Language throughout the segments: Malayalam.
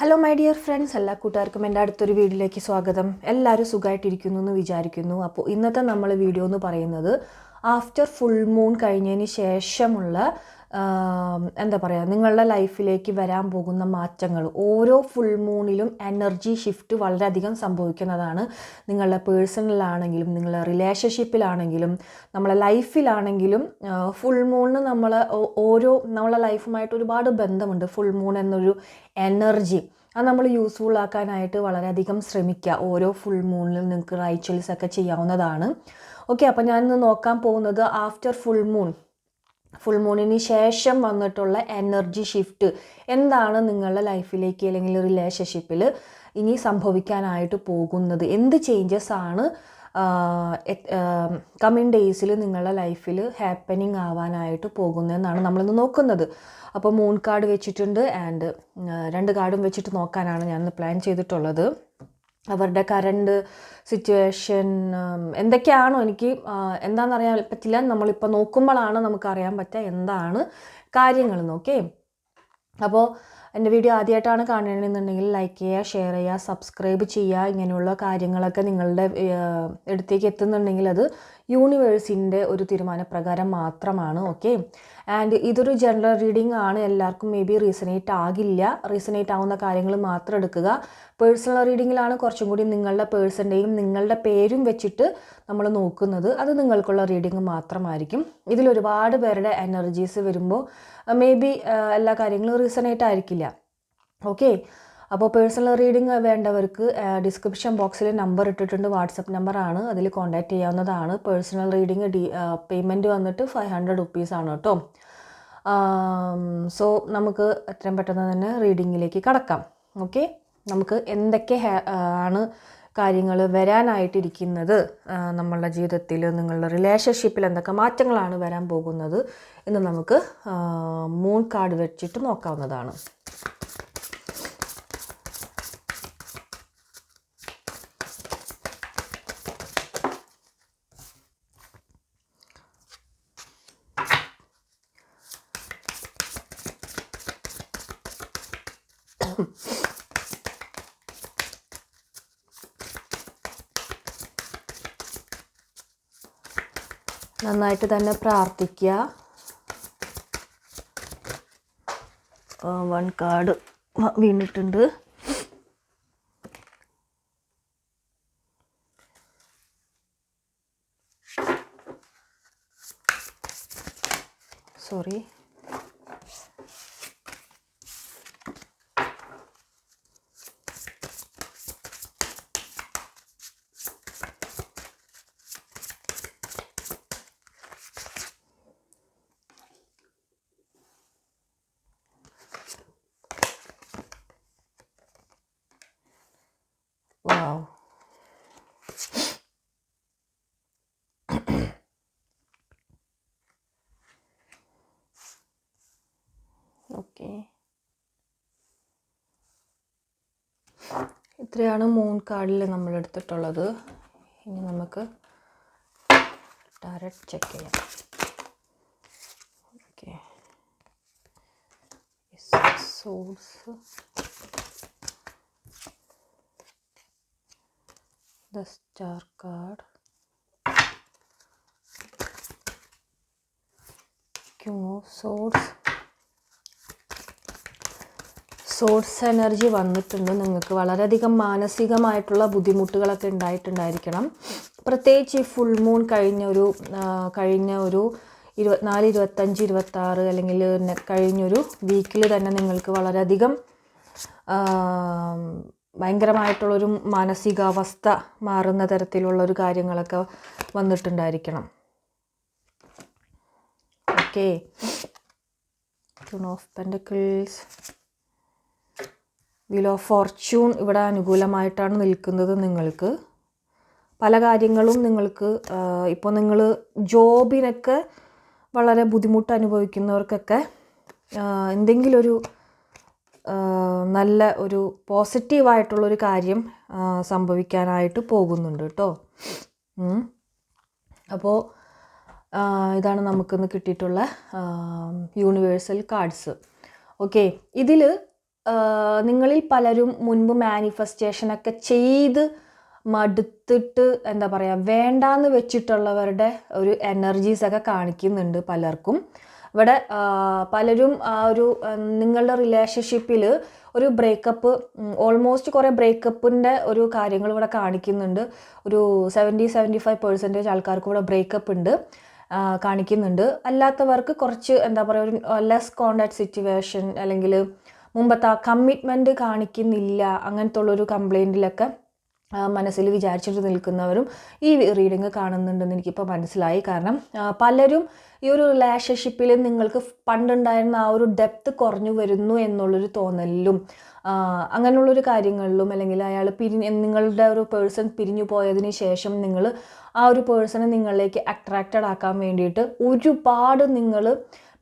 ഹലോ മൈ ഡിയർ ഫ്രണ്ട്സ് എല്ലാ കൂട്ടുകാർക്കും എന്റെ അടുത്തൊരു വീഡിയോയിലേക്ക് സ്വാഗതം. എല്ലാവരും സുഖമായിട്ടിരിക്കുന്നു എന്ന് വിചാരിക്കുന്നു. അപ്പോൾ ഇന്നത്തെ നമ്മൾ വീഡിയോ എന്ന് പറയുന്നത് ആഫ്റ്റർ ഫുൾ മൂൺ കഴിഞ്ഞതിന് ശേഷമുള്ള എന്താ പറയുക നിങ്ങളുടെ ലൈഫിലേക്ക് വരാൻ പോകുന്ന മാറ്റങ്ങൾ. ഓരോ ഫുൾ മൂണിലും എനർജി ഷിഫ്റ്റ് വളരെയധികം സംഭവിക്കുന്നതാണ്. നിങ്ങളുടെ പേഴ്സണലാണെങ്കിലും നിങ്ങളുടെ റിലേഷൻഷിപ്പിലാണെങ്കിലും നമ്മളെ ലൈഫിലാണെങ്കിലും ഫുൾ മൂണിന് നമ്മൾ ഓരോ നമ്മളെ ലൈഫുമായിട്ട് ഒരുപാട് ബന്ധമുണ്ട്. ഫുൾ മൂൺ എന്നൊരു എനർജി അത് നമ്മൾ യൂസ്ഫുൾ ആക്കാനായിട്ട് വളരെയധികം ശ്രമിക്കുക. ഓരോ ഫുൾ മൂണിലും നിങ്ങൾക്ക് റൈച്വൽസ് ഒക്കെ ചെയ്യാവുന്നതാണ്. ഓക്കെ അപ്പോൾ ഞാനിന്ന് നോക്കാൻ പോകുന്നത് ആഫ്റ്റർ ഫുൾ മൂൺ ഫുൾ മൂണിന് ശേഷം വന്നിട്ടുള്ള എനർജി ഷിഫ്റ്റ് എന്താണ് നിങ്ങളുടെ ലൈഫിലേക്ക് അല്ലെങ്കിൽ റിലേഷൻഷിപ്പിൽ ഇനി സംഭവിക്കാനായിട്ട് പോകുന്നത്? എന്ത് ചേഞ്ചസ് ആണ് കമ്മിങ് ഡേയ്സിൽ നിങ്ങളുടെ ലൈഫിൽ ഹാപ്പനിങ് ആവാനായിട്ട് പോകുന്നതെന്നാണ് നമ്മളിന്ന് നോക്കുന്നത്. അപ്പോൾ മൂൺ കാർഡ് വെച്ചിട്ടുണ്ട് ആൻഡ് രണ്ട് കാർഡും വെച്ചിട്ട് നോക്കാനാണ് ഞാൻ പ്ലാൻ ചെയ്തിട്ടുള്ളത്. അവരുടെ കറണ്ട് സിറ്റുവേഷൻ എന്തൊക്കെയാണോ എനിക്ക് എന്താണെന്നറിയാൻ പറ്റില്ല. നമ്മളിപ്പോൾ നോക്കുമ്പോഴാണ് നമുക്ക് അറിയാൻ പറ്റുക എന്താണ് കാര്യങ്ങൾ നോക്കേ അപ്പോൾ എന്റെ വീഡിയോ ആദ്യമായിട്ടാണ് കാണണമെന്നുണ്ടെങ്കിൽ ലൈക്ക് ചെയ്യുക ഷെയർ ചെയ്യുക സബ്സ്ക്രൈബ് ചെയ്യുക ഇങ്ങനെയുള്ള കാര്യങ്ങളൊക്കെ നിങ്ങളുടെ അടുത്തേക്ക് എത്തുന്നുണ്ടെങ്കിൽ അത് യൂണിവേഴ്സിന്റെ ഒരു തീരുമാനപ്രകാരം മാത്രമാണ് ഓക്കെ ആൻഡ് ഇതൊരു ജനറൽ റീഡിംഗ് ആണ്. എല്ലാവർക്കും മേ ബി റീസണേറ്റ് ആകില്ല. റീസണേറ്റ് ആവുന്ന കാര്യങ്ങൾ മാത്രം എടുക്കുക. പേഴ്സണൽ റീഡിങ്ങിലാണ് കുറച്ചും കൂടി നിങ്ങളുടെ പേഴ്സന്റെയും നിങ്ങളുടെ പേരും വെച്ചിട്ട് നമ്മൾ നോക്കുന്നത്. അത് നിങ്ങൾക്കുള്ള റീഡിങ് മാത്രമായിരിക്കും. ഇതിൽ ഒരുപാട് പേരുടെ എനർജീസ് വരുമ്പോൾ മേ ബി എല്ലാ കാര്യങ്ങളും റീസണേറ്റ് ആയിരിക്കില്ല. ഓക്കെ അപ്പോൾ പേഴ്സണൽ റീഡിംഗ് വേണ്ടവർക്ക് ഡിസ്ക്രിപ്ഷൻ ബോക്സിൽ നമ്പർ ഇട്ടിട്ടുണ്ട് വാട്സപ്പ് നമ്പറാണ് അതിൽ കോൺടാക്റ്റ് ചെയ്യാവുന്നതാണ്. പേഴ്സണൽ റീഡിംഗ് ഡി പേയ്മെന്റ് വന്നിട്ട് ഫൈവ് ഹൺഡ്രഡ് റുപ്പീസാണ് കേട്ടോ. സോ നമുക്ക് എത്രയും പെട്ടെന്ന് തന്നെ റീഡിങ്ങിലേക്ക് കടക്കാം. ഓക്കെ നമുക്ക് എന്തൊക്കെ ആണ് കാര്യങ്ങൾ വരാനായിട്ടിരിക്കുന്നത്? നമ്മളുടെ ജീവിതത്തിൽ നിങ്ങളുടെ റിലേഷൻഷിപ്പിൽ എന്തൊക്കെ മാറ്റങ്ങളാണ് വരാൻ പോകുന്നത് എന്ന് നമുക്ക് മൂൺ കാർഡ് വെച്ചിട്ട് നോക്കാവുന്നതാണ്. നന്നായിട്ട് തന്നെ പ്രാർത്ഥിക്കുക. വൺ കാർഡ് വീണിട്ടുണ്ട്. Sorry okay. ഇത്രയാണ് മൂൺ കാർഡിൽ നമ്മൾ എടുത്തിട്ടുള്ളത്. ഇനി നമുക്ക് ടാരറ്റ് ചെക്ക് ചെയ്യാം. Okay. Source the star card Q of source energy വന്നിട്ടുണ്ട്. നിങ്ങൾക്ക് വളരെയധികം മാനസികമായിട്ടുള്ള ബുദ്ധിമുട്ടുകളൊക്കെ ഉണ്ടായിട്ടുണ്ടായിരിക്കണം. പ്രത്യേകിച്ച് ഈ ഫുൾ മൂൺ കഴിഞ്ഞ ഒരു കഴിഞ്ഞ ഒരു ഇരുപത്തിനാല് ഇരുപത്തഞ്ച് ഇരുപത്താറ് അല്ലെങ്കിൽ കഴിഞ്ഞൊരു വീക്കിൽ തന്നെ നിങ്ങൾക്ക് വളരെയധികം ഭയങ്കരമായിട്ടുള്ളൊരു മാനസികാവസ്ഥ മാറുന്ന തരത്തിലുള്ളൊരു കാര്യങ്ങളൊക്കെ വന്നിട്ടുണ്ടായിരിക്കണം. Okay of pentacles wheel of fortune ഇവിടെ അനുകൂലമായിട്ടാണ് നിൽക്കുന്നത് നിങ്ങൾക്ക്. പല കാര്യങ്ങളും നിങ്ങൾക്ക് ഇപ്പോൾ നിങ്ങൾ ജോബിനൊക്കെ വളരെ ബുദ്ധിമുട്ട് അനുഭവിക്കുന്നവർക്കൊക്കെ എന്തെങ്കിലും ഒരു നല്ല ഒരു പോസിറ്റീവായിട്ടുള്ളൊരു കാര്യം സംഭവിക്കാനായിട്ട് പോകുന്നുണ്ട് കേട്ടോ. അപ്പോൾ ഇതാണ് നമുക്കിന്ന് കിട്ടിയിട്ടുള്ള യൂണിവേഴ്സൽ കാർഡ്സ് ഓക്കെ ഇതിൽ നിങ്ങളിൽ പലരും മുൻപ് മാനിഫെസ്റ്റേഷനൊക്കെ ചെയ്ത് മടുത്തിട്ട് എന്താ പറയുക വേണ്ടാന്ന് വെച്ചിട്ടുള്ളവരുടെ ഒരു എനർജീസൊക്കെ കാണിക്കുന്നുണ്ട് പലർക്കും. ഇവിടെ പലരും ആ ഒരു നിങ്ങളുടെ റിലേഷൻഷിപ്പിൽ ഒരു ബ്രേക്കപ്പ് ഓൾമോസ്റ്റ് കുറേ ബ്രേക്കപ്പിന്റെ ഒരു കാര്യങ്ങൾ ഇവിടെ കാണിക്കുന്നുണ്ട്. ഒരു സെവന്റി സെവന്റി ഫൈവ് പെർസെന്റേജ് ആൾക്കാർക്ക് ഇവിടെ ബ്രേക്കപ്പ് ഉണ്ട് കാണിക്കുന്നുണ്ട്. അല്ലാത്തവർക്ക് കുറച്ച് എന്താ പറയുക ഒരു ലെസ് കോണ്ടാക്ട് സിറ്റുവേഷൻ അല്ലെങ്കിൽ മുമ്പത്തെ ആ കമ്മിറ്റ്മെന്റ് കാണിക്കുന്നില്ല അങ്ങനത്തെ ഉള്ളൊരു കംപ്ലൈന്റിലൊക്കെ മനസ്സിൽ വിചാരിച്ചിട്ട് നിൽക്കുന്നവരും ഈ റീഡിങ് കാണുന്നുണ്ടെന്ന് എനിക്കിപ്പോൾ മനസ്സിലായി. കാരണം പലരും ഈ ഒരു റിലേഷൻഷിപ്പിൽ നിങ്ങൾക്ക് പണ്ടുണ്ടായിരുന്ന ആ ഒരു ഡെപ്ത് കുറഞ്ഞു വരുന്നു എന്നുള്ളൊരു തോന്നലിലും അങ്ങനെയുള്ളൊരു കാര്യങ്ങളിലും അല്ലെങ്കിൽ അയാൾ പിരി നിങ്ങളുടെ ഒരു പേഴ്സൺ പിരിഞ്ഞു പോയതിന് ശേഷം നിങ്ങൾ ആ ഒരു പേഴ്സണെ നിങ്ങളിലേക്ക് അട്രാക്റ്റഡ് ആക്കാൻ വേണ്ടിയിട്ട് ഒരുപാട് നിങ്ങൾ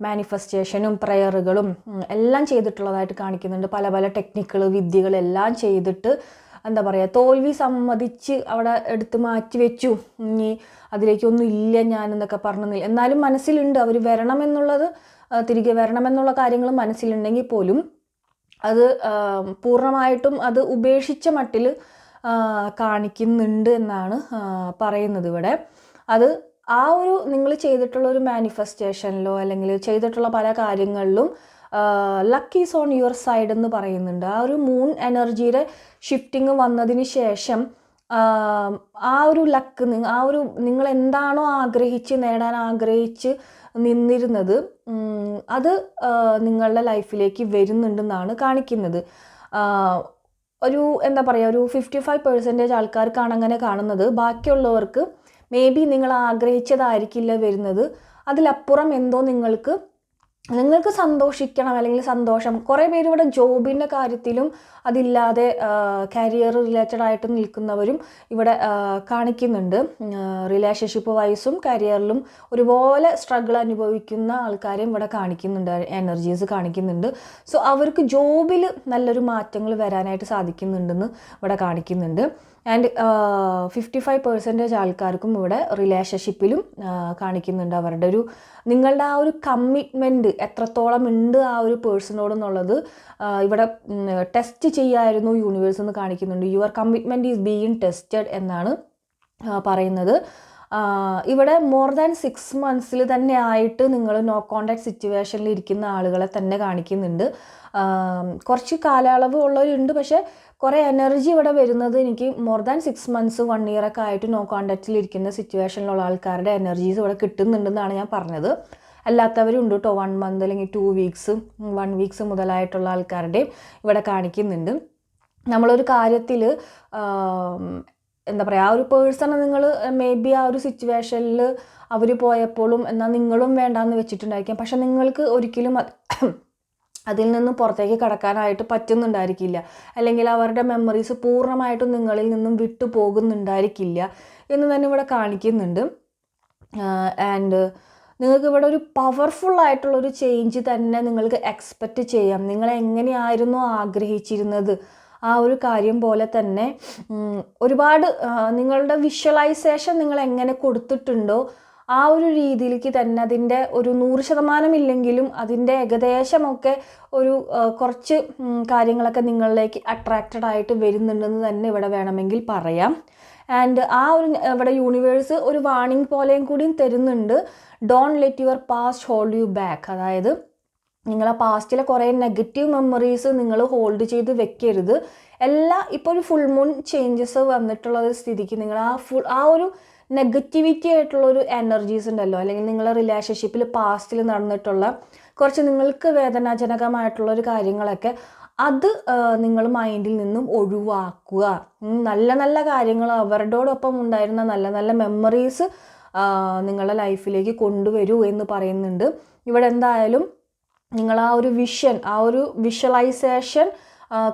മാനിഫെസ്റ്റേഷനും പ്രയറുകളും എല്ലാം ചെയ്തിട്ടുള്ളതായിട്ട് കാണിക്കുന്നുണ്ട്. പല പല ടെക്നിക്കുകൾ വിദ്യകൾ എല്ലാം ചെയ്തിട്ട് എന്താ പറയുക തോൽവി സമ്മതിച്ച് അവിടെ എടുത്ത് മാറ്റി വെച്ചു. ഇനി അതിലേക്കൊന്നും ഇല്ല ഞാൻ എന്നൊക്കെ പറഞ്ഞു എന്നാലും മനസ്സിലുണ്ട്. അവർ വരണമെന്നുള്ളത് തിരികെ വരണമെന്നുള്ള കാര്യങ്ങൾ മനസ്സിലുണ്ടെങ്കിൽ പോലും അത് പൂർണമായിട്ടും അത് ഉപേക്ഷിച്ച മട്ടിൽ കാണിക്കുന്നുണ്ട് എന്നാണ് പറയുന്നത് ഇവിടെ. അത് ആ ഒരു നിങ്ങൾ ചെയ്തിട്ടുള്ള ഒരു മാനിഫെസ്റ്റേഷനിലോ അല്ലെങ്കിൽ ചെയ്തിട്ടുള്ള പല കാര്യങ്ങളിലും luck is on your side എന്ന് പറയുന്നുണ്ട്. ആ ഒരു മൂൺ എനർജിയുടെ ഷിഫ്റ്റിംഗ് വന്നതിന് ശേഷം ആ ഒരു ലക്ക് ആ ഒരു നിങ്ങൾ എന്താണോ ആഗ്രഹിച്ച് നേടാൻ ആഗ്രഹിച്ച് നിന്നിരുന്നത് അത് നിങ്ങളുടെ ലൈഫിലേക്ക് വരുന്നുണ്ടെന്നാണ് കാണിക്കുന്നത്. ഒരു എന്താ പറയുക ഒരു ഫിഫ്റ്റി ഫൈവ് പെർസെന്റേജ് ആൾക്കാർക്കാണ് അങ്ങനെ കാണുന്നത്. ബാക്കിയുള്ളവർക്ക് മേ ബി നിങ്ങൾ ആഗ്രഹിച്ചതായിരിക്കില്ല വരുന്നത്. അതിലപ്പുറം എന്തോ നിങ്ങൾക്ക് നിങ്ങൾക്ക് സന്തോഷിക്കണം അല്ലെങ്കിൽ സന്തോഷം. കുറേ പേര് ഇവിടെ ജോബിന്റെ കാര്യത്തിലും അതില്ലാതെ കരിയർ റിലേറ്റഡ് ആയിട്ട് നിൽക്കുന്നവരും ഇവിടെ കാണിക്കുന്നുണ്ട്. റിലേഷൻഷിപ്പ് വൈസും കരിയറിലും ഒരുപോലെ സ്ട്രഗിൾ അനുഭവിക്കുന്ന ആൾക്കാരെയും ഇവിടെ കാണിക്കുന്നുണ്ട്. എനർജീസ് കാണിക്കുന്നുണ്ട്. സോ അവർക്ക് ജോബിൽ നല്ലൊരു മാറ്റങ്ങൾ വരാനായിട്ട് സാധിക്കുന്നുണ്ടെന്ന് ഇവിടെ കാണിക്കുന്നുണ്ട്. ആൻഡ് ഫിഫ്റ്റി ഫൈവ് പെർസെന്റേജ് ആൾക്കാർക്കും ഇവിടെ റിലേഷൻഷിപ്പിലും കാണിക്കുന്നുണ്ട് അവരുടെ ഒരു നിങ്ങളുടെ ആ ഒരു കമ്മിറ്റ്മെന്റ് എത്രത്തോളം ഉണ്ട് ആ ഒരു പേഴ്സണോട് എന്നുള്ളത് ഇവിടെ ടെസ്റ്റ് ചെയ്യായിരുന്നു യൂണിവേഴ്സ് എന്ന് കാണിക്കുന്നുണ്ട്. Your commitment is being tested എന്നാണ് പറയുന്നത്. ഇവിടെ മോർ ദാൻ സിക്സ് മന്ത്സിൽ തന്നെ ആയിട്ട് നിങ്ങൾ നോ കോണ്ടാക്ട് സിറ്റുവേഷനിൽ ഇരിക്കുന്ന ആളുകളെ തന്നെ കാണിക്കുന്നുണ്ട്. കുറച്ച് കാലയളവ് ഉള്ളവരുണ്ട് പക്ഷേ കുറേ എനർജി ഇവിടെ വരുന്നത് എനിക്ക് more than six months one year ഒക്കെ ആയിട്ട് നോ കോണ്ടാക്റ്റിൽ ഇരിക്കുന്ന സിറ്റുവേഷനിലുള്ള ആൾക്കാരുടെ എനർജീസ് ഇവിടെ കിട്ടുന്നുണ്ടെന്നാണ് ഞാൻ പറഞ്ഞത്. അല്ലാത്തവരും ഉണ്ട് കേട്ടോ വൺ മന്ത് അല്ലെങ്കിൽ ടു വീക്സ് വൺ വീക്സ് മുതലായിട്ടുള്ള ആൾക്കാരുടെയും ഇവിടെ കാണിക്കുന്നുണ്ട്. നമ്മളൊരു കാര്യത്തിൽ എന്താ പറയുക ആ ഒരു പേഴ്സണെ നിങ്ങൾ മേ ബി ആ ഒരു സിറ്റുവേഷനിൽ അവർ പോയപ്പോഴും എന്നാൽ നിങ്ങളും വേണ്ടാന്ന് വെച്ചിട്ടുണ്ടായിരിക്കാം. പക്ഷെ നിങ്ങൾക്ക് ഒരിക്കലും അതിൽ നിന്ന് പുറത്തേക്ക് കടക്കാനായിട്ട് പറ്റുന്നുണ്ടായിരിക്കില്ല. അല്ലെങ്കിൽ അവരുടെ മെമ്മറീസ് പൂർണമായിട്ടും നിങ്ങളിൽ നിന്നും വിട്ടു പോകുന്നുണ്ടായിരിക്കില്ല എന്ന് തന്നെ ഇവിടെ കാണിക്കുന്നുണ്ട്. ആൻഡ് നിങ്ങൾക്ക് ഇവിടെ ഒരു പവർഫുൾ ആയിട്ടുള്ളൊരു ചേഞ്ച് തന്നെ നിങ്ങൾക്ക് എക്സ്പെക്റ്റ് ചെയ്യാം. നിങ്ങൾ എങ്ങനെയായിരുന്നു ആഗ്രഹിച്ചിരുന്നത്? ആ ഒരു കാര്യം പോലെ തന്നെ ഒരുപാട് നിങ്ങളുടെ വിഷ്വലൈസേഷൻ നിങ്ങൾ എങ്ങനെ കൊടുത്തിട്ടുണ്ടോ ആ ഒരു രീതിയിലേക്ക് തന്നെ അതിന്റെ ഒരു നൂറ് ശതമാനം ഇല്ലെങ്കിലും അതിന്റെ ഏകദേശമൊക്കെ ഒരു കുറച്ച് കാര്യങ്ങളൊക്കെ നിങ്ങളിലേക്ക് അട്രാക്റ്റഡ് ആയിട്ട് വരുന്നുണ്ടെന്ന് തന്നെ ഇവിടെ വേണമെങ്കിൽ പറയാം. ആൻഡ് ആ ഒരു ഇവിടെ യൂണിവേഴ്സ് ഒരു വാണിംഗ് പോലെയും കൂടിയും തരുന്നുണ്ട്. Don't let your past hold you back അതായത് നിങ്ങളെ പാസ്റ്റിലെ കുറേ നെഗറ്റീവ് മെമ്മറീസ് നിങ്ങൾ ഹോൾഡ് ചെയ്ത് വെക്കരുത്. എല്ലാ ഇപ്പോൾ ഒരു ഫുൾ മൂൺ ചേഞ്ചസ് വന്നിട്ടുള്ള ഒരു സ്ഥിതിക്ക് നിങ്ങൾ ആ ഫുൾ ആ ഒരു നെഗറ്റിവിറ്റി ആയിട്ടുള്ള ഒരു എനർജീസ് ഉണ്ടല്ലോ. അല്ലെങ്കിൽ നിങ്ങളുടെ റിലേഷൻഷിപ്പിൽ പാസ്റ്റിൽ നടന്നിട്ടുള്ള കുറച്ച് നിങ്ങൾക്ക് വേദനാജനകമായിട്ടുള്ള ഒരു കാര്യങ്ങളൊക്കെ അത് നിങ്ങൾ മൈൻഡിൽ നിന്നും ഒഴിവാക്കുക. നല്ല നല്ല കാര്യങ്ങൾ അവരോടൊപ്പം ഉണ്ടായിരുന്ന നല്ല നല്ല മെമ്മറീസ് നിങ്ങളുടെ ലൈഫിലേക്ക് കൊണ്ടുവരൂ എന്ന് പറയുന്നുണ്ട്. ഇവിടെ എന്തായാലും നിങ്ങൾ ആ ഒരു വിഷൻ ആ ഒരു വിഷ്വലൈസേഷൻ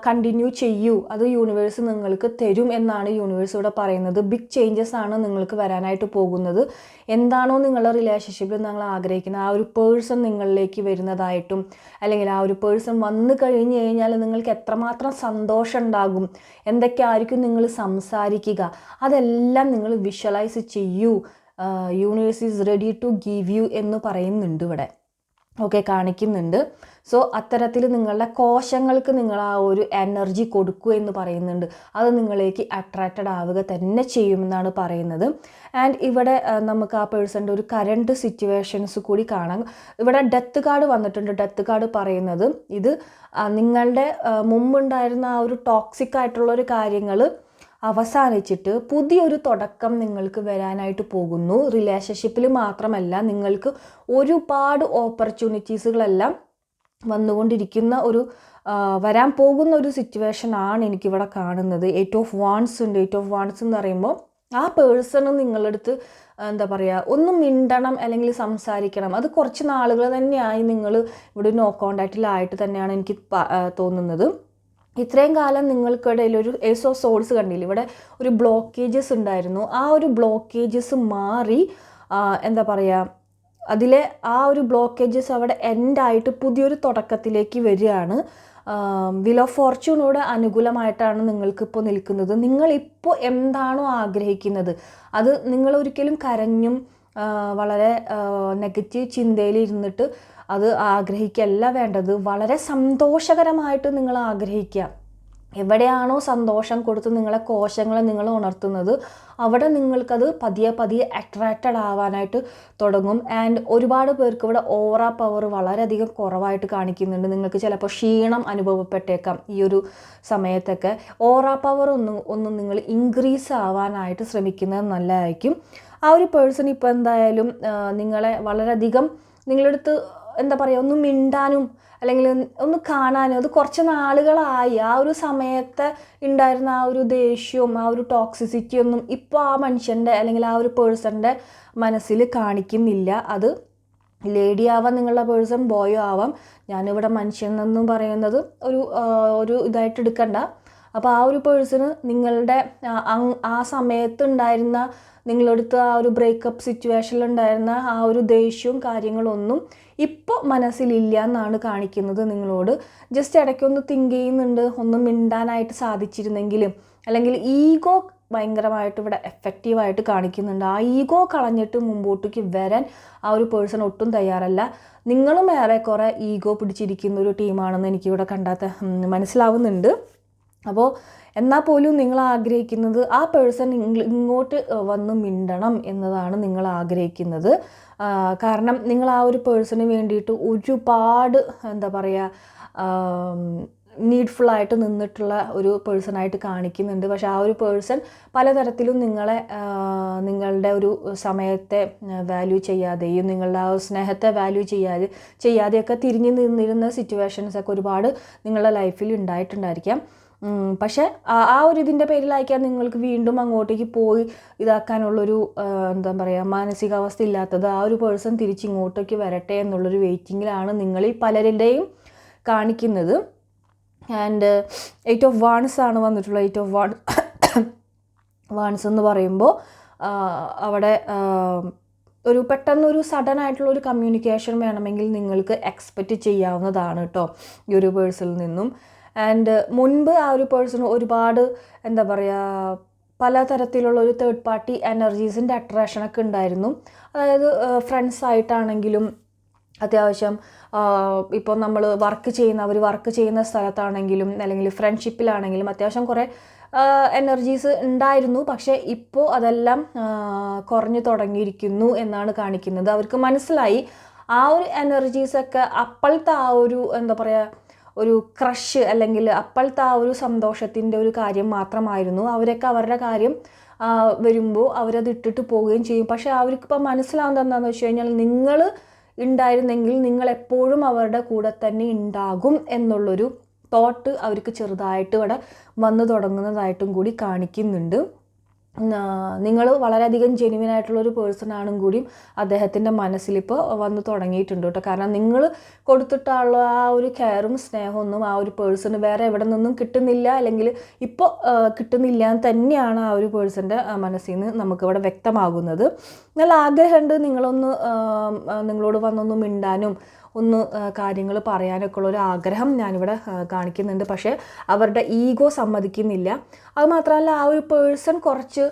കണ്ടിന്യൂ ചെയ്യൂ. അത് യൂണിവേഴ്സ് നിങ്ങൾക്ക് തരും എന്നാണ് യൂണിവേഴ്സ് ഇവിടെ പറയുന്നത്. ബിഗ് ചേഞ്ചസ് ആണ് നിങ്ങൾക്ക് വരാനായിട്ട് പോകുന്നത്. എന്താണോ നിങ്ങളുടെ റിലേഷൻഷിപ്പിൽ നിങ്ങൾ ആഗ്രഹിക്കുന്നത്. ആ ഒരു പേഴ്സൺ നിങ്ങളിലേക്ക് വരുന്നതായിട്ടും അല്ലെങ്കിൽ ആ ഒരു പേഴ്സൺ വന്നു കഴിഞ്ഞ് കഴിഞ്ഞാൽ നിങ്ങൾക്ക് എത്രമാത്രം സന്തോഷം ഉണ്ടാകും. എന്തൊക്കെ ആയിരിക്കും നിങ്ങൾ സംസാരിക്കുക. അതെല്ലാം നിങ്ങൾ വിഷ്വലൈസ് ചെയ്യൂ. Universe is ready to give you എന്ന് പറയുന്നുണ്ട് ഇവിടെ. ഒക്കെ കാണിക്കുന്നുണ്ട്. സോ അത്തരത്തിൽ നിങ്ങളുടെ കോശങ്ങൾക്ക് നിങ്ങൾ ആ ഒരു എനർജി കൊടുക്കുക എന്ന് പറയുന്നുണ്ട്. അത് നിങ്ങളേക്ക് അട്രാക്റ്റഡ് ആവുക തന്നെ ചെയ്യുമെന്നാണ് പറയുന്നത്. ആൻഡ് ഇവിടെ നമുക്ക് ആ പേഴ്സന്റെ ഒരു കറണ്ട് സിറ്റുവേഷൻസ് കൂടി കാണാം. ഇവിടെ ഡെത്ത് കാർഡ് വന്നിട്ടുണ്ട്. ഡെത്ത് കാർഡ് പറയുന്നത് ഇത് നിങ്ങളുടെ മുമ്പുണ്ടായിരുന്ന ആ ഒരു ടോക്സിക് ആയിട്ടുള്ള ഒരു കാര്യങ്ങൾ അവസാനിച്ചിട്ട് പുതിയൊരു തുടക്കം നിങ്ങൾക്ക് വരാനായിട്ട് പോകുന്നു. റിലേഷൻഷിപ്പിൽ മാത്രമല്ല നിങ്ങൾക്ക് ഒരുപാട് ഓപ്പർച്യൂണിറ്റീസുകളെല്ലാം വന്നുകൊണ്ടിരിക്കുന്ന ഒരു വരാൻ പോകുന്ന ഒരു സിറ്റുവേഷൻ ആണ് എനിക്കിവിടെ കാണുന്നത്. എയ്റ്റ് ഓഫ് വാൺസ് ഉണ്ട്. എയ്റ്റ് ഓഫ് വാൺസ് എന്ന് പറയുമ്പോൾ ആ പേഴ്സണ് നിങ്ങളടുത്ത് എന്താ പറയുക ഒന്ന് മിണ്ടണം അല്ലെങ്കിൽ സംസാരിക്കണം. അത് കുറച്ച് നാളുകൾ തന്നെയായി നിങ്ങൾ ഇവിടെ നോ കോണ്ടാക്റ്റിലായിട്ട് തന്നെയാണ് എനിക്ക് തോന്നുന്നത്. ഇത്രയും കാലം നിങ്ങൾക്കിടയിൽ ഒരു എസ് ഓഫ് സോൾസ് കണ്ടില്ല? ഇവിടെ ഒരു ബ്ലോക്കേജസ് ഉണ്ടായിരുന്നു. ആ ഒരു ബ്ലോക്കേജസ് മാറി എന്താ പറയുക അതിലെ ആ ഒരു ബ്ലോക്കേജസ് അവിടെ എൻഡായിട്ട് പുതിയൊരു തുടക്കത്തിലേക്ക് വരികയാണ്. വിൽ ഓഫ് ഫോർച്യൂണോട് അനുകൂലമായിട്ടാണ് നിങ്ങൾക്കിപ്പോൾ നിൽക്കുന്നത്. നിങ്ങളിപ്പോൾ എന്താണോ ആഗ്രഹിക്കുന്നത്? അത് നിങ്ങൾ ഒരിക്കലും കരഞ്ഞും വളരെ നെഗറ്റീവ് ചിന്തയിൽ ഇരുന്നിട്ട് അത് ആഗ്രഹിക്കല്ല വേണ്ടത്. വളരെ സന്തോഷകരമായിട്ട് നിങ്ങൾ ആഗ്രഹിക്കുക. എവിടെയാണോ സന്തോഷം കൊടുത്ത് നിങ്ങളെ കോശങ്ങളെ നിങ്ങൾ ഉണർത്തുന്നത് അവിടെ നിങ്ങൾക്കത് പതിയെ പതിയെ അട്രാക്റ്റഡ് ആവാനായിട്ട് തുടങ്ങും. ആൻഡ് ഒരുപാട് പേർക്ക് ഇവിടെ ഓറ പവർ വളരെയധികം കുറവായിട്ട് കാണിക്കുന്നുണ്ട്. നിങ്ങൾക്ക് ചിലപ്പോൾ ക്ഷീണം അനുഭവപ്പെട്ടേക്കാം ഈ ഒരു സമയത്തൊക്കെ. ഓറ പവർ ഒന്ന് ഒന്ന് നിങ്ങൾ ഇൻക്രീസ് ആവാനായിട്ട് ശ്രമിക്കുന്നത് നല്ലതായിരിക്കും. ആ ഒരു പേഴ്സൺ ഇപ്പോൾ എന്തായാലും നിങ്ങളെ വളരെയധികം നിങ്ങളടുത്ത് എന്താ പറയുക ഒന്ന് മിണ്ടാനും അല്ലെങ്കിൽ ഒന്ന് കാണാനും അത് കുറച്ച് നാളുകളായി. ആ ഒരു സമയത്ത് ഉണ്ടായിരുന്ന ആ ഒരു ദേഷ്യവും ആ ഒരു ടോക്സിസിറ്റിയൊന്നും ഇപ്പോൾ ആ മനുഷ്യന്റെ അല്ലെങ്കിൽ ആ ഒരു പേഴ്സന്റെ മനസ്സിൽ കാണിക്കുന്നില്ല. അത് ലേഡി ആവാം നിങ്ങളുടെ പേഴ്സൺ ബോയോ ആവാം. ഞാനിവിടെ മനുഷ്യൻ എന്നും പറയുന്നത് ഒരു ഒരു ഇതായിട്ട് എടുക്കണ്ട. അപ്പോൾ ആ ഒരു പേഴ്സണ് നിങ്ങളുടെ ആ, സമയത്ത് ഉണ്ടായിരുന്ന നിങ്ങളടുത്ത് ആ ഒരു ബ്രേക്കപ്പ് സിറ്റുവേഷനിൽ ഉണ്ടായിരുന്ന ആ ഒരു ദേഷ്യവും കാര്യങ്ങളൊന്നും ഇപ്പോൾ മനസ്സിലില്ല എന്നാണ് കാണിക്കുന്നത് നിങ്ങളോട്. ജസ്റ്റ് ഇടയ്ക്കൊന്ന് തിങ്ക് ചെയ്യുന്നുണ്ട് ഒന്ന് മിണ്ടാനായിട്ട് സാധിച്ചിരുന്നെങ്കിലും. അല്ലെങ്കിൽ ഈഗോ ഭയങ്കരമായിട്ട് ഇവിടെ എഫക്റ്റീവായിട്ട് കാണിക്കുന്നുണ്ട്. ആ ഈഗോ കളഞ്ഞിട്ട് മുമ്പോട്ടേക്ക് വരാൻ ആ ഒരു പേഴ്സൺ ഒട്ടും തയ്യാറല്ല. നിങ്ങളും ഏറെക്കുറെ ഈഗോ പിടിച്ചിരിക്കുന്ന ഒരു ടീമാണെന്ന് എനിക്കിവിടെ കണ്ടാത്ത മനസ്സിലാവുന്നുണ്ട്. അപ്പോൾ എന്നാൽ പോലും നിങ്ങൾ ആഗ്രഹിക്കുന്നത് ആ പേഴ്സൺ ഇങ്ങോട്ട് വന്ന് മിണ്ടണം എന്നതാണ് നിങ്ങൾ ആഗ്രഹിക്കുന്നത്. കാരണം നിങ്ങൾ ആ ഒരു പേഴ്സണിന് വേണ്ടിയിട്ട് ഒരുപാട് എന്താ പറയുക നീഡ്ഫുള്ളായിട്ട് നിന്നിട്ടുള്ള ഒരു പേഴ്സണായിട്ട് കാണിക്കുന്നുണ്ട്. പക്ഷെ ആ ഒരു പേഴ്സൺ പലതരത്തിലും നിങ്ങളെ നിങ്ങളുടെ ഒരു സമയത്തെ വാല്യൂ ചെയ്യാതെയും നിങ്ങളുടെ ആ സ്നേഹത്തെ വാല്യൂ ചെയ്യാതെ ചെയ്യാതെയൊക്കെ തിരിഞ്ഞു നിന്നിരുന്ന സിറ്റുവേഷൻസൊക്കെ ഒരുപാട് നിങ്ങളുടെ ലൈഫിൽ ഉണ്ടായിട്ടുണ്ടായിരിക്കാം. പക്ഷെ ആ- ഒരു ഇതിന്റെ പേരിലായിരിക്കാം നിങ്ങൾക്ക് വീണ്ടും അങ്ങോട്ടേക്ക് പോയി ഇതാക്കാനുള്ളൊരു എന്താ പറയുക മാനസികാവസ്ഥ ഇല്ലാത്തത് ആ ഒരു പേഴ്സൺ തിരിച്ച് ഇങ്ങോട്ടേക്ക് വരട്ടെ എന്നുള്ളൊരു വെയിറ്റിങ്ങിലാണ് നിങ്ങളിൽ പലരുടെയും കാണിക്കുന്നത്. ആൻഡ് എയ്റ്റ് ഓഫ് വാൺസ് ആണ് വന്നിട്ടുള്ളത്. എയ്റ്റ് ഓഫ് വാൺ വാൺസ് എന്ന് പറയുമ്പോൾ അവിടെ ഒരു പെട്ടെന്നൊരു സഡൻ ആയിട്ടുള്ള ഒരു കമ്മ്യൂണിക്കേഷൻ വേണമെങ്കിൽ നിങ്ങൾക്ക് എക്സ്പെക്റ്റ് ചെയ്യാവുന്നതാണ് കേട്ടോ ഈ ഒരു പേഴ്സണിൽ നിന്നും. ആൻഡ് മുൻപ് ആ ഒരു പേഴ്സൺ ഒരുപാട് എന്താ പറയുക പലതരത്തിലുള്ള ഒരു തേർഡ് പാർട്ടി എനർജീസിന്റെ അട്രാക്ഷനൊക്കെ ഉണ്ടായിരുന്നു. അതായത് ഫ്രണ്ട്സ് ആയിട്ടാണെങ്കിലും അത്യാവശ്യം ഇപ്പോൾ നമ്മൾ വർക്ക് ചെയ്യുന്ന അവർ വർക്ക് ചെയ്യുന്ന സ്ഥലത്താണെങ്കിലും അല്ലെങ്കിൽ ഫ്രണ്ട്ഷിപ്പിലാണെങ്കിലും അത്യാവശ്യം കുറേ എനർജീസ് ഉണ്ടായിരുന്നു. പക്ഷേ ഇപ്പോൾ അതെല്ലാം കുറഞ്ഞു തുടങ്ങിയിരിക്കുന്നു എന്നാണ് കാണിക്കുന്നത്. അവർക്ക് മനസ്സിലായി. ആ ഒരു എനർജീസൊക്കെ അപ്പോഴത്തെ ആ ഒരു എന്താ പറയുക ഒരു ക്രഷ് അല്ലെങ്കിൽ അപ്പോഴത്തെ ആ ഒരു സന്തോഷത്തിന്റെ ഒരു കാര്യം മാത്രമായിരുന്നു. അവരൊക്കെ അവരുടെ കാര്യം വരുമ്പോൾ അവരത് ഇട്ടിട്ട് പോവുകയും ചെയ്യും. പക്ഷേ അവർക്കിപ്പോൾ മനസ്സിലാവുന്നത് എന്താണെന്ന് വെച്ച് കഴിഞ്ഞാൽ നിങ്ങൾ ഉണ്ടായിരുന്നെങ്കിൽ നിങ്ങൾ എപ്പോഴും അവരുടെ കൂടെ തന്നെ ഉണ്ടാകും എന്നുള്ളൊരു തോട്ട് അവർക്ക് ചെറുതായിട്ട് ഇവിടെ വന്നു തുടങ്ങുന്നതായിട്ടും കൂടി കാണിക്കുന്നുണ്ട്. നിങ്ങൾ വളരെയധികം ജെനുവിൻ ആയിട്ടുള്ള ഒരു പേഴ്സൺ ആണും കൂടിയും അദ്ദേഹത്തിന്റെ മനസ്സിലിപ്പോൾ വന്ന് തുടങ്ങിയിട്ടുണ്ട് കേട്ടോ. കാരണം നിങ്ങൾ കൊടുത്തിട്ടുള്ള ആ ഒരു കെയറും സ്നേഹമൊന്നും ആ ഒരു പേഴ്സണ് വേറെ എവിടെ നിന്നും കിട്ടുന്നില്ല അല്ലെങ്കിൽ ഇപ്പോൾ കിട്ടുന്നില്ല എന്ന് തന്നെയാണ് ആ ഒരു പേഴ്സന്റെ മനസ്സിൽ നിന്ന് നമുക്കിവിടെ വ്യക്തമാകുന്നത്. നല്ല ആഗ്രഹമുണ്ട് നിങ്ങളൊന്ന് നിങ്ങളോട് വന്നൊന്ന് മിണ്ടാനും ഒന്ന് കാര്യങ്ങൾ പറയാനൊക്കെ ഉള്ള ഒരു ആഗ്രഹം ഞാനിവിടെ കാണിക്കുന്നുണ്ട്. പക്ഷേ അവരുടെ ഈഗോ സമ്മതിക്കുന്നില്ല. അതുമാത്രമല്ല ആ ഒരു പേഴ്സൺ കുറച്ച്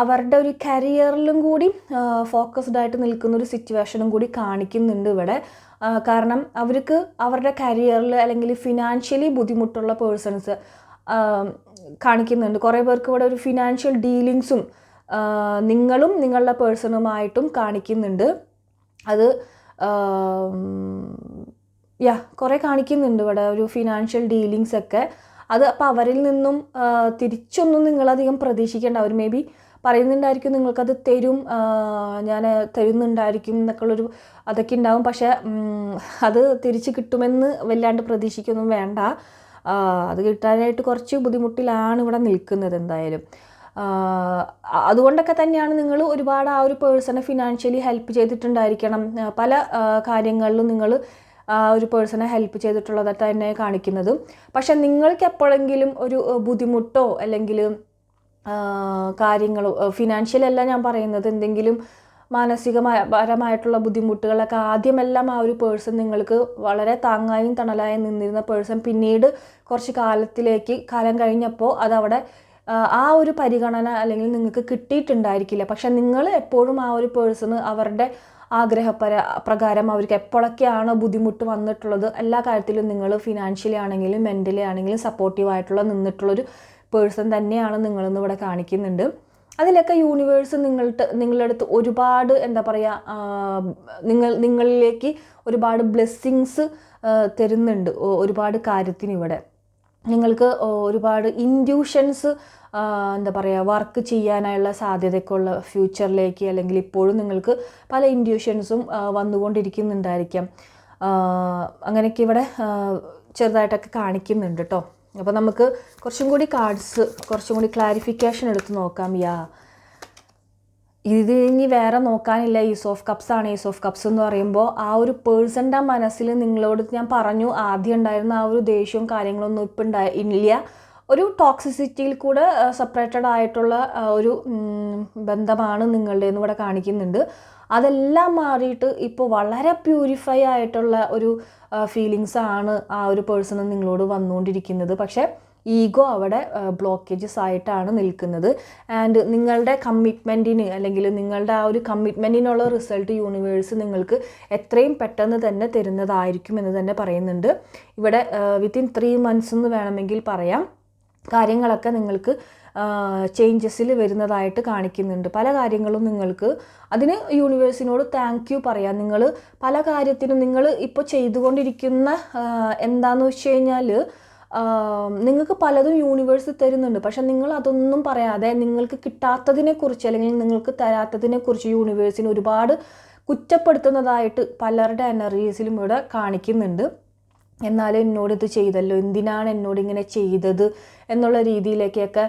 അവരുടെ ഒരു കരിയറിലും കൂടി ഫോക്കസ്ഡ് ആയിട്ട് നിൽക്കുന്ന ഒരു സിറ്റുവേഷനും കൂടി കാണിക്കുന്നുണ്ട് ഇവിടെ. കാരണം അവർക്ക് അവരുടെ കരിയറിൽ അല്ലെങ്കിൽ ഫിനാൻഷ്യലി ബുദ്ധിമുട്ടുള്ള പേഴ്സൺസ് കാണിക്കുന്നുണ്ട്. കുറേ പേർക്ക് ഇവിടെ ഒരു ഫിനാൻഷ്യൽ ഡീലിങ്സും നിങ്ങളും നിങ്ങളുടെ പേഴ്സണുമായിട്ടും കാണിക്കുന്നുണ്ട്. അത് യാ കുറേ കാണിക്കുന്നുണ്ട് ഇവിടെ ഒരു ഫിനാൻഷ്യൽ ഡീലിങ്സ് ഒക്കെ. അത് അപ്പോൾ അവരിൽ നിന്നും തിരിച്ചൊന്നും നിങ്ങളധികം പ്രതീക്ഷിക്കേണ്ട. അവർ മേ ബി പറയുന്നുണ്ടായിരിക്കും നിങ്ങൾക്കത് തരും ഞാൻ തരുന്നുണ്ടായിരിക്കും എന്നൊക്കെയുള്ളൊരു അതൊക്കെ ഉണ്ടാവും. പക്ഷേ അത് തിരിച്ച് കിട്ടുമെന്ന് വല്ലാണ്ട് പ്രതീക്ഷിക്കൊന്നും വേണ്ട. അത് കിട്ടാനായിട്ട് കുറച്ച് ബുദ്ധിമുട്ടിലാണ് ഇവിടെ നിൽക്കുന്നത് എന്തായാലും. അതുകൊണ്ടൊക്കെ തന്നെയാണ് നിങ്ങൾ ഒരുപാട് ആ ഒരു പേഴ്സണെ ഫിനാൻഷ്യലി ഹെൽപ്പ് ചെയ്തിട്ടുണ്ടായിരിക്കണം. പല കാര്യങ്ങളിലും നിങ്ങൾ ആ ഒരു പേഴ്സണെ ഹെൽപ്പ് ചെയ്തിട്ടുള്ളത് തന്നെ കാണിക്കുന്നത്. പക്ഷെ നിങ്ങൾക്ക് എപ്പോഴെങ്കിലും ഒരു ബുദ്ധിമുട്ടോ അല്ലെങ്കിൽ കാര്യങ്ങളോ ഫിനാൻഷ്യലല്ല ഞാൻ പറയുന്നത്. എന്തെങ്കിലും മാനസികമായ പരമായിട്ടുള്ള ബുദ്ധിമുട്ടുകളൊക്കെ ആദ്യമെല്ലാം ആ ഒരു പേഴ്സൺ നിങ്ങൾക്ക് വളരെ താങ്ങായും തണലായും നിന്നിരുന്ന പേഴ്സൺ പിന്നീട് കുറച്ച് കാലത്തിലേക്ക് കാലം കഴിഞ്ഞപ്പോൾ അതവിടെ ആ, ഒരു പരിഗണന അല്ലെങ്കിൽ നിങ്ങൾക്ക് കിട്ടിയിട്ടുണ്ടായിരിക്കില്ല. പക്ഷെ നിങ്ങൾ എപ്പോഴും ആ ഒരു പേഴ്സണ് അവരുടെ ആഗ്രഹപര പ്രകാരം അവർക്ക് എപ്പോഴൊക്കെയാണ് ബുദ്ധിമുട്ട് വന്നിട്ടുള്ളത് എല്ലാ കാര്യത്തിലും നിങ്ങൾ ഫിനാൻഷ്യലി ആണെങ്കിലും മെന്റലി ആണെങ്കിലും സപ്പോർട്ടീവായിട്ടുള്ള നിന്നിട്ടുള്ളൊരു പേഴ്സൺ തന്നെയാണ് നിങ്ങളെന്ന് ഇവിടെ കാണിക്കുന്നുണ്ട്. അതിലൊക്കെ യൂണിവേഴ്സ് നിങ്ങളുടെ നിങ്ങളുടെ അടുത്ത് ഒരുപാട് എന്താ പറയുക നിങ്ങൾ നിങ്ങളിലേക്ക് ഒരുപാട് ബ്ലെസ്സിങ്സ് തരുന്നുണ്ട് ഒരുപാട് കാര്യത്തിന് ഇവിടെ നിങ്ങൾക്ക് ഒരുപാട് ഇൻഡ്യൂഷൻസ് എന്താ പറയുക വർക്ക് ചെയ്യാനായുള്ള സാധ്യതയൊക്കെ ഉള്ള ഫ്യൂച്ചറിലേക്ക് അല്ലെങ്കിൽ ഇപ്പോഴും നിങ്ങൾക്ക് പല ഇൻഡ്യൂഷൻസും വന്നുകൊണ്ടിരിക്കുന്നുണ്ടായിരിക്കാം. അങ്ങനെയൊക്കെ ഇവിടെ ചെറുതായിട്ടൊക്കെ കാണിക്കുന്നുണ്ട് കേട്ടോ അപ്പോൾ നമുക്ക് കുറച്ചും കൂടി കാർഡ്സ് കുറച്ചും കൂടി ക്ലാരിഫിക്കേഷൻ എടുത്ത് നോക്കാം. യാ ഇത് ഇനി വേറെ നോക്കാനില്ല. ഈസ് ഓഫ് കപ്സ് ആണ്. ഈസ് ഓഫ് കപ്സ് എന്ന് പറയുമ്പോൾ ആ ഒരു പേഴ്സന്റെ മനസ്സിൽ നിങ്ങളോട് ഞാൻ പറഞ്ഞു ആദ്യം ഉണ്ടായിരുന്ന ആ ഒരു ദേഷ്യവും കാര്യങ്ങളൊന്നും ഇപ്പം ഉണ്ടായി ഇല്ല. ഒരു ടോക്സിസിറ്റിയിൽ കൂടെ സെപ്പറേറ്റഡ് ആയിട്ടുള്ള ഒരു ബന്ധമാണ് നിങ്ങളുടെ ഇവിടെ കാണിക്കുന്നുണ്ട്. അതെല്ലാം മാറിയിട്ട് ഇപ്പോൾ വളരെ പ്യൂരിഫൈ ആയിട്ടുള്ള ഒരു ഫീലിങ്സ് ആണ് ആ ഒരു പേഴ്സൺ നിങ്ങളോട് വന്നുകൊണ്ടിരിക്കുന്നത്. പക്ഷേ ഈഗോ അവിടെ ബ്ലോക്കേജസ് ആയിട്ടാണ് നിൽക്കുന്നത്. ആൻഡ് നിങ്ങളുടെ കമ്മിറ്റ്മെന്റിന് അല്ലെങ്കിൽ നിങ്ങളുടെ ആ ഒരു കമ്മിറ്റ്മെന്റിനുള്ള റിസൾട്ട് യൂണിവേഴ്സ് നിങ്ങൾക്ക് എത്രയും പെട്ടെന്ന് തന്നെ തരുന്നതായിരിക്കും എന്ന് തന്നെ പറയുന്നുണ്ട്. ഇവിടെ വിത്തിൻ ത്രീ മന്ത്സ് എന്ന് വേണമെങ്കിൽ പറയാം. കാര്യങ്ങളൊക്കെ നിങ്ങൾക്ക് ചേഞ്ചസിൽ വരുന്നതായിട്ട് കാണിക്കുന്നുണ്ട്. പല കാര്യങ്ങളും നിങ്ങൾക്ക് അതിന് യൂണിവേഴ്സിനോട് താങ്ക് യു പറയാം. നിങ്ങൾ പല കാര്യത്തിനും നിങ്ങൾ ഇപ്പോൾ ചെയ്തുകൊണ്ടിരിക്കുന്ന എന്താണെന്ന് വെച്ച് കഴിഞ്ഞാൽ നിങ്ങൾക്ക് പലതും യൂണിവേഴ്സ് തരുന്നുണ്ട്. പക്ഷെ നിങ്ങൾ അതൊന്നും പറയാതെ നിങ്ങൾക്ക് കിട്ടാത്തതിനെക്കുറിച്ച് അല്ലെങ്കിൽ നിങ്ങൾക്ക് തരാത്തതിനെക്കുറിച്ച് യൂണിവേഴ്സിന് ഒരുപാട് കുറ്റപ്പെടുത്തുന്നതായിട്ട് പലരുടെ എനർജീസിലും ഇവിടെ കാണിക്കുന്നുണ്ട്. എന്നാലും എന്നോട് ഇത് ചെയ്തല്ലോ എന്തിനാണ് എന്നോട് ഇങ്ങനെ ചെയ്തത് എന്നുള്ള രീതിയിലേക്കൊക്കെ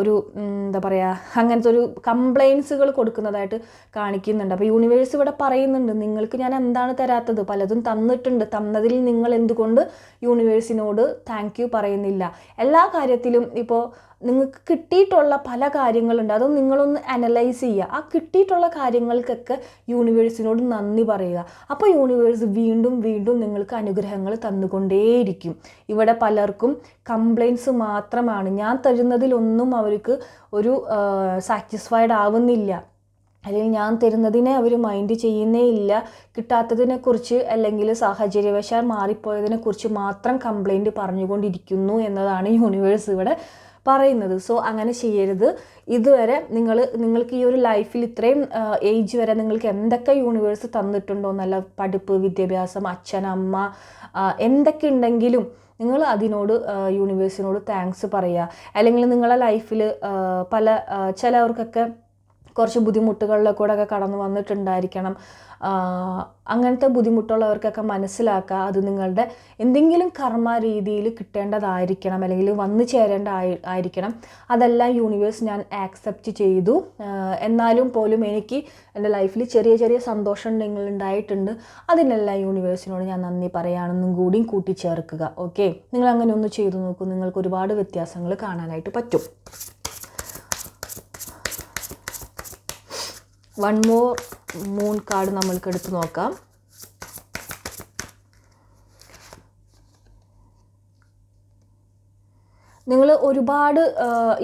ഒരു എന്താ പറയുക അങ്ങനത്തെ ഒരു കംപ്ലയിൻസുകൾ കൊടുക്കുന്നതായിട്ട് കാണിക്കുന്നുണ്ട്. അപ്പോൾ യൂണിവേഴ്സ് ഇവിടെ പറയുന്നുണ്ട് നിങ്ങൾക്ക് ഞാൻ എന്താണ് തരാത്തത്? പലതും തന്നിട്ടുണ്ട്. തന്നതിൽ നിങ്ങൾ എന്തുകൊണ്ട് യൂണിവേഴ്സിനോട് താങ്ക് യു പറയുന്നില്ല? എല്ലാ കാര്യത്തിലും ഇപ്പോൾ നിങ്ങൾക്ക് കിട്ടിയിട്ടുള്ള പല കാര്യങ്ങളുണ്ട്. അതൊന്നും നിങ്ങളൊന്ന് അനലൈസ് ചെയ്യുക. ആ കിട്ടിയിട്ടുള്ള കാര്യങ്ങൾക്കൊക്കെ യൂണിവേഴ്സിനോട് നന്ദി പറയുക. അപ്പോൾ യൂണിവേഴ്സ് വീണ്ടും വീണ്ടും നിങ്ങൾക്ക് അനുഗ്രഹങ്ങൾ തന്നുകൊണ്ടേയിരിക്കും. ഇവിടെ പലർക്കും കംപ്ലയിൻസ് മാത്രമാണ്. ഞാൻ തരുന്നതിലൊന്നും അവർക്ക് ഒരു സാറ്റിസ്ഫൈഡ് ആവുന്നില്ല. അല്ലെങ്കിൽ ഞാൻ തരുന്നതിനെ അവർ മൈൻഡ് ചെയ്യുന്നേ ഇല്ല. കിട്ടാത്തതിനെക്കുറിച്ച് അല്ലെങ്കിൽ സാഹചര്യവശാൽ മാറിപ്പോയതിനെക്കുറിച്ച് മാത്രം കംപ്ലൈന്റ് പറഞ്ഞുകൊണ്ടിരിക്കുന്നു എന്നതാണ് യൂണിവേഴ്സ് ഇവിടെ പറയുന്നത്. സോ അങ്ങനെ ചെയ്യരുത്. ഇതുവരെ നിങ്ങൾ നിങ്ങൾക്ക് ഈ ഒരു ലൈഫിൽ ഇത്രയും ഏജ് വരെ നിങ്ങൾക്ക് എന്തൊക്കെ യൂണിവേഴ്സ് തന്നിട്ടുണ്ടോ നല്ല പഠിപ്പ് വിദ്യാഭ്യാസം അച്ഛൻ അമ്മ എന്തൊക്കെ ഉണ്ടെങ്കിലും നിങ്ങൾ അതിനോട് യൂണിവേഴ്സിനോട് താങ്ക്സ് പറയുക. അല്ലെങ്കിൽ നിങ്ങളെ ലൈഫിൽ പല ചിലവർക്കൊക്കെ കുറച്ച് ബുദ്ധിമുട്ടുകളിലെ കൂടെ ഒക്കെ കടന്നു വന്നിട്ടുണ്ടായിരിക്കണം. അങ്ങനത്തെ ബുദ്ധിമുട്ടുള്ളവർക്കൊക്കെ മനസ്സിലാക്കുക. അത് നിങ്ങളുടെ എന്തെങ്കിലും കർമ്മ രീതിയിൽ കിട്ടേണ്ടതായിരിക്കണം. അല്ലെങ്കിൽ വന്നു ചേരേണ്ട ആയിരിക്കണം. അതെല്ലാം യൂണിവേഴ്സ് ഞാൻ ആക്സെപ്റ്റ് ചെയ്തു. എന്നാലും പോലും എനിക്ക് എന്റെ ലൈഫിൽ ചെറിയ ചെറിയ സന്തോഷം നിങ്ങൾ ഉണ്ടായിട്ടുണ്ട്. അതിനെല്ലാം യൂണിവേഴ്സിനോട് ഞാൻ നന്ദി പറയുകയാണെന്നും കൂടിയും കൂട്ടിച്ചേർക്കുക. ഓക്കെ നിങ്ങൾ അങ്ങനെ ഒന്ന് ചെയ്തു നോക്കൂ. നിങ്ങൾക്ക് ഒരുപാട് വ്യത്യാസങ്ങൾ കാണാനായിട്ട് പറ്റും. വൺ മോർ മൂൺ കാർഡ് നമ്മൾക്ക് എടുത്ത് നോക്കാം. നിങ്ങൾ ഒരുപാട്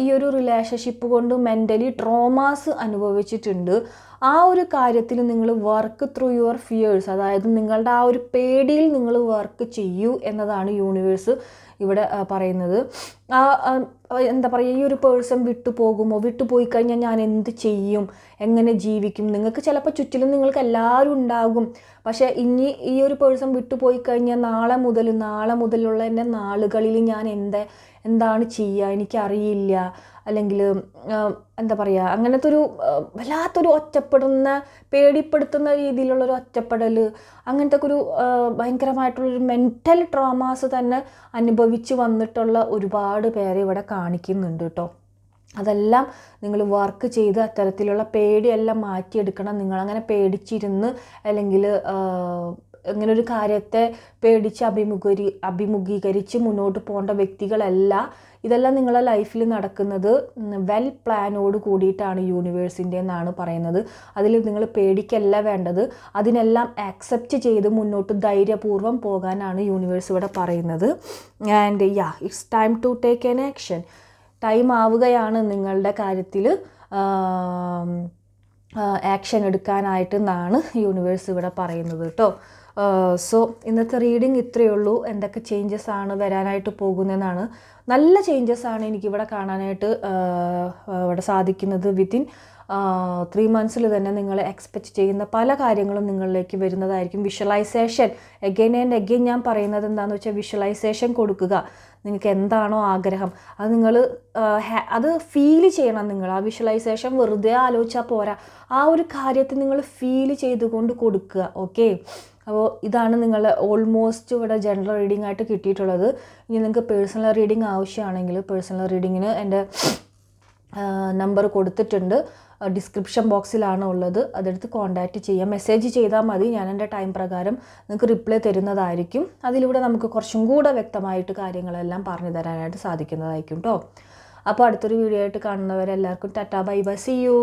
ഈ ഒരു റിലേഷൻഷിപ്പ് കൊണ്ട് മെന്റലി ട്രോമാസ് അനുഭവിച്ചിട്ടുണ്ട്. ആ ഒരു കാര്യത്തിൽ നിങ്ങൾ വർക്ക് ത്രൂ യുവർ ഫിയേഴ്സ് അതായത് നിങ്ങളുടെ ആ ഒരു പേടിയിൽ നിങ്ങൾ വർക്ക് ചെയ്യൂ എന്നതാണ് യൂണിവേഴ്സ് ഇവിടെ പറയുന്നത്. എന്താ പറയുക ഈ ഒരു പേഴ്സൺ വിട്ടു പോകുമോ വിട്ടു പോയി കഴിഞ്ഞാൽ ഞാൻ എന്ത് ചെയ്യും? എങ്ങനെ ജീവിക്കും? നിങ്ങൾക്ക് ചിലപ്പോൾ ചുറ്റിലും നിങ്ങൾക്ക് എല്ലാവരും ഉണ്ടാകും. പക്ഷേ ഇനി ഈ ഒരു പേഴ്സൺ വിട്ടുപോയി കഴിഞ്ഞാൽ നാളെ മുതൽ നാളെ മുതലുള്ള എന്റെ നാളുകളിൽ ഞാൻ എന്താ എന്താണ് ചെയ്യുക? എനിക്കറിയില്ല. അല്ലെങ്കിൽ എന്താ പറയുക അങ്ങനത്തെ ഒരു വല്ലാത്തൊരു ഒറ്റപ്പെടുന്ന പേടിപ്പെടുത്തുന്ന രീതിയിലുള്ളൊരു ഒറ്റപ്പെടൽ അങ്ങനത്തെ ഒരു ഭയങ്കരമായിട്ടുള്ളൊരു മെന്റൽ ട്രോമാസ് തന്നെ അനുഭവിച്ച് വന്നിട്ടുള്ള ഒരുപാട് പേരെ ഇവിടെ കാണിക്കുന്നുണ്ട് കേട്ടോ. അതെല്ലാം നിങ്ങൾ വർക്ക് ചെയ്ത് അത്തരത്തിലുള്ള പേടിയെല്ലാം മാറ്റിയെടുക്കണം. നിങ്ങളങ്ങനെ പേടിച്ചിരുന്ന് അല്ലെങ്കിൽ ഇങ്ങനെ ഒരു കാര്യത്തെ പേടിച്ച് അഭിമുഖീ അഭിമുഖീകരിച്ച് മുന്നോട്ട് പോകേണ്ട വ്യക്തികളല്ല. ഇതെല്ലാം നിങ്ങളുടെ ലൈഫിൽ നടക്കുന്നത് വെൽ പ്ലാനോട് കൂടിയിട്ടാണ് യൂണിവേഴ്സിന്റെ എന്നാണ് പറയുന്നത്. അതിൽ നിങ്ങൾ പേടിക്കല്ല വേണ്ടത്. അതിനെല്ലാം ആക്സെപ്റ്റ് ചെയ്ത് മുന്നോട്ട് ധൈര്യപൂർവം പോകാനാണ് യൂണിവേഴ്സ് ഇവിടെ പറയുന്നത്. And yeah it's time to take an action time ആവുകയാണ് നിങ്ങളുടെ കാര്യത്തിൽ ആക്ഷൻ എടുക്കാനായിട്ട് എന്നാണ് യൂണിവേഴ്സ് ഇവിടെ പറയുന്നത് കേട്ടോ സോ ഇന്നത്തെ റീഡിങ് ഇത്രയേ ഉള്ളൂ. എന്തൊക്കെ ചേഞ്ചസ് ആണ് വരാനായിട്ട് പോകുന്നതെന്നാണ്. നല്ല ചേഞ്ചസ് ആണ് എനിക്കിവിടെ കാണാനായിട്ട് ഇവിടെ സാധിക്കുന്നത് വിത്തിൻ. ത്രീ മന്ത്സിൽ തന്നെ നിങ്ങൾ എക്സ്പെക്റ്റ് ചെയ്യുന്ന പല കാര്യങ്ങളും നിങ്ങളിലേക്ക് വരുന്നതായിരിക്കും. വിഷ്വലൈസേഷൻ എഗെയിൻ ആൻഡ് എഗെയിൻ ഞാൻ പറയുന്നത് എന്താണെന്ന് വെച്ചാൽ വിഷ്വലൈസേഷൻ കൊടുക്കുക. നിങ്ങൾക്ക് എന്താണോ ആഗ്രഹം. അത് നിങ്ങൾ അത് ഫീൽ ചെയ്യണം നിങ്ങൾ. ആ വിഷ്വലൈസേഷൻ വെറുതെ ആലോചിച്ചാൽ പോരാ. ആ ഒരു കാര്യത്തെ നിങ്ങൾ ഫീൽ ചെയ്തുകൊണ്ട് കൊടുക്കുക. ഓക്കെ അപ്പോൾ ഇതാണ് നിങ്ങൾ ഓൾമോസ്റ്റ് ഇവിടെ ജനറൽ റീഡിംഗ് ആയിട്ട് കിട്ടിയിട്ടുള്ളത്. ഇനി നിങ്ങൾക്ക് പേഴ്സണൽ റീഡിംഗ് ആവശ്യമാണെങ്കിൽ പേഴ്സണൽ റീഡിങ്ങിന് എന്റെ നമ്പർ കൊടുത്തിട്ടുണ്ട്. ഡിസ്ക്രിപ്ഷൻ ബോക്സിലാണ് ഉള്ളത്. അതെടുത്ത് കോൺടാക്റ്റ് ചെയ്യാം. മെസ്സേജ് ചെയ്താൽ മതി. ഞാൻ എന്റെ ടൈം പ്രകാരം നിങ്ങൾക്ക് റിപ്ലൈ തരുന്നതായിരിക്കും. അതിലൂടെ നമുക്ക് കുറച്ചും കൂടെ വ്യക്തമായിട്ട് കാര്യങ്ങളെല്ലാം പറഞ്ഞു തരാനായിട്ട് സാധിക്കുന്നതായിരിക്കും കേട്ടോ അപ്പോൾ അടുത്തൊരു വീഡിയോ ആയിട്ട് കാണുന്നവരെല്ലാവർക്കും Tata bye by. See you